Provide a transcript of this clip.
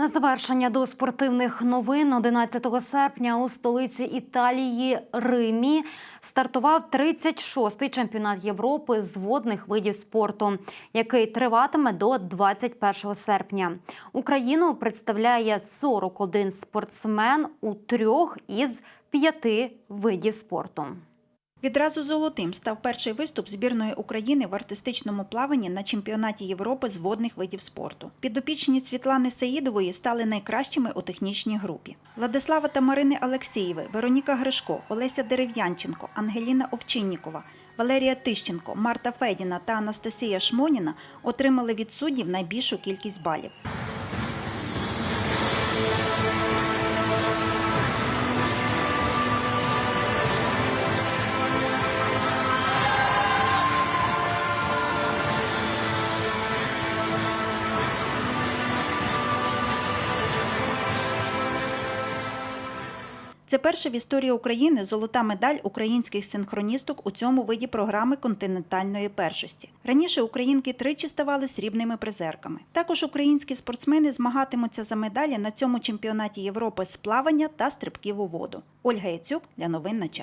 На завершення до спортивних новин 11 серпня у столиці Італії Римі стартував 36-й чемпіонат Європи з водних видів спорту, який триватиме до 21 серпня. Україну представляє 41 спортсмен у трьох із п'яти видів спорту. Відразу золотим став перший виступ збірної України в артистичному плаванні на чемпіонаті Європи з водних видів спорту. Підопічні Світлани Саїдової стали найкращими у технічній групі. Владислава та Марини Алексєєви, Вероніка Гришко, Олеся Дерев'янченко, Ангеліна Овчиннікова, Валерія Тищенко, Марта Федіна та Анастасія Шмоніна отримали від суддів найбільшу кількість балів. Це перша в історії України золота медаль українських синхроністок у цьому виді програми континентальної першості. Раніше українки тричі ставали срібними призерками. Також українські спортсмени змагатимуться за медалі на цьому чемпіонаті Європи з плавання та стрибків у воду. Ольга Яцюк для новин на час.